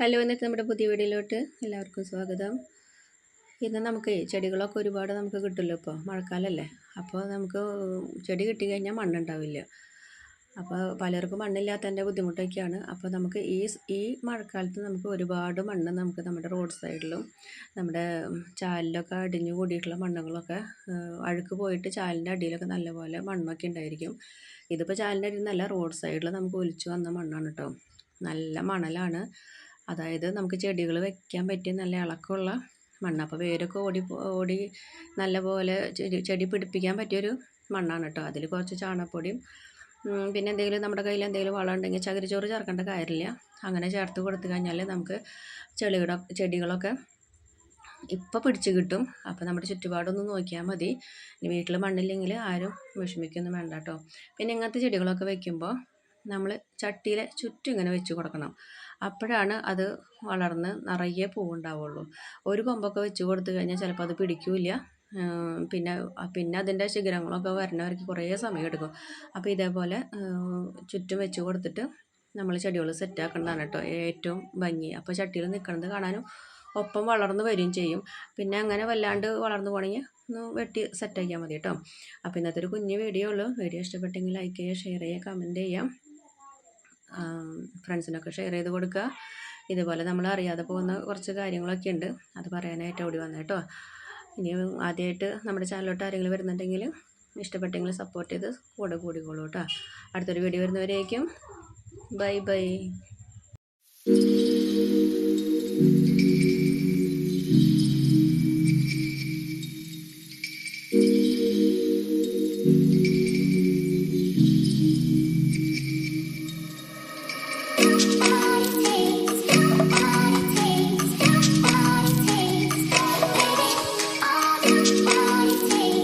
Hello എന്നിട്ട് നമ്മുടെ പുതിയ വീഡിയോയിലോട്ട് എല്ലാവർക്കും സ്വാഗതം. ഇന്ന് നമുക്ക് ചെടികളൊക്കെ ഒരുപാട് നമുക്ക് കിട്ടുമല്ലോ ഇപ്പോൾ മഴക്കാലമല്ലേ അപ്പോൾ നമുക്ക് ചെടി കിട്ടിക്കഴിഞ്ഞാൽ മണ്ണുണ്ടാവില്ല. അപ്പോൾ പലർക്കും മണ്ണില്ലാത്തതിന്റെ ബുദ്ധിമുട്ടൊക്കെയാണ്. അപ്പോൾ നമുക്ക് ഈ ഈ മഴക്കാലത്ത് നമുക്ക് ഒരുപാട് മണ്ണ് നമുക്ക് നമ്മുടെ റോഡ് സൈഡിലും നമ്മുടെ ചാലിലൊക്കെ അടിഞ്ഞു കൂടിയിട്ടുള്ള മണ്ണുകളൊക്കെ അഴുക്ക് പോയിട്ട് ചാലിന്റെ അടിയിലൊക്കെ നല്ലപോലെ മണ്ണൊക്കെ ഉണ്ടായിരിക്കും. ഇതിപ്പോൾ ചാലിന്റെ അടിയിൽ നല്ല റോഡ് സൈഡിൽ നമുക്ക് ഒലിച്ചു വന്ന മണ്ണാണ് കേട്ടോ. നല്ല മണലാണ്. അതായത് നമുക്ക് ചെടികൾ വെക്കാൻ പറ്റിയ നല്ല ഇളക്കമുള്ള മണ്ണ്. അപ്പോൾ വേരൊക്കെ ഓടി ഓടി നല്ലപോലെ ചെടി ചെടി പിടിപ്പിക്കാൻ പറ്റിയൊരു മണ്ണാണ് കേട്ടോ. അതിൽ കുറച്ച് ചാണകപ്പൊടിയും പിന്നെ എന്തെങ്കിലും നമ്മുടെ കയ്യിൽ എന്തെങ്കിലും വളം ഉണ്ടെങ്കിൽ ചകിരിച്ചോറ് ചേർക്കേണ്ട കാര്യമില്ല. അങ്ങനെ ചേർത്ത് കൊടുത്തു കഴിഞ്ഞാൽ നമുക്ക് ചെളിയുടെ ചെടികളൊക്കെ ഇപ്പോൾ പിടിച്ച് കിട്ടും. അപ്പോൾ നമ്മുടെ ചുറ്റുപാടൊന്ന് നോക്കിയാൽ മതി. വീട്ടിൽ മണ്ണില്ലെങ്കിൽ ആരും വിഷമിക്കൊന്നും വേണ്ട കേട്ടോ. പിന്നെ ഇങ്ങനത്തെ ചെടികളൊക്കെ വെക്കുമ്പോൾ നമ്മൾ ചട്ടിയിലെ ചുറ്റും ഇങ്ങനെ വെച്ച് കൊടുക്കണം. അപ്പോഴാണ് അത് വളർന്ന് നിറയെ പൂവുണ്ടാവുള്ളൂ. ഒരു കൊമ്പൊക്കെ വെച്ച് കൊടുത്തു കഴിഞ്ഞാൽ ചിലപ്പോൾ അത് പിടിക്കില്ല. പിന്നെ പിന്നെ അതിന്റെ ശിഖരങ്ങളൊക്കെ വരണവർക്ക് കുറേ സമയം എടുക്കും. അപ്പോൾ ഇതേപോലെ ചുറ്റും വെച്ച് കൊടുത്തിട്ട് നമ്മൾ ചെടികൾ സെറ്റാക്കേണ്ടതാണ് കേട്ടോ ഏറ്റവും ഭംഗി. അപ്പോൾ ചട്ടിയിൽ നിൽക്കുന്നത് കാണാനും ഒപ്പം വളർന്നു വരികയും ചെയ്യും. പിന്നെ അങ്ങനെ വല്ലാണ്ട് വളർന്നു പോകണമെങ്കിൽ ഒന്ന് വെട്ടി സെറ്റാക്കിയാൽ മതി കേട്ടോ. അപ്പോൾ ഇന്നത്തെ ഒരു കുഞ്ഞു വീഡിയോ ഉള്ളൂ. വീഡിയോ ഇഷ്ടപ്പെട്ടെങ്കിൽ ലൈക്ക് ചെയ്യുക ഷെയർ ചെയ്യുക കമന്റ് ചെയ്യാം ഫ്രണ്ട്സിനൊക്കെ ഷെയർ ചെയ്ത് കൊടുക്കുക. ഇതുപോലെ നമ്മൾ അറിയാതെ പോകുന്ന കുറച്ച് കാര്യങ്ങളൊക്കെ ഉണ്ട്. അത് പറയാനായിട്ട് ഓടി വന്നു കേട്ടോ. ഇനി ആദ്യമായിട്ട് നമ്മുടെ ചാനലിലോട്ട് ആരെങ്കിലും വരുന്നുണ്ടെങ്കിൽ ഇഷ്ടപ്പെട്ടെങ്കിൽ സപ്പോർട്ട് ചെയ്ത് കൂടെ കൂടിക്കോളൂ കേട്ടോ. അടുത്തൊരു വീഡിയോ വരുന്നവരേക്കും ബൈ ബൈ. Bye.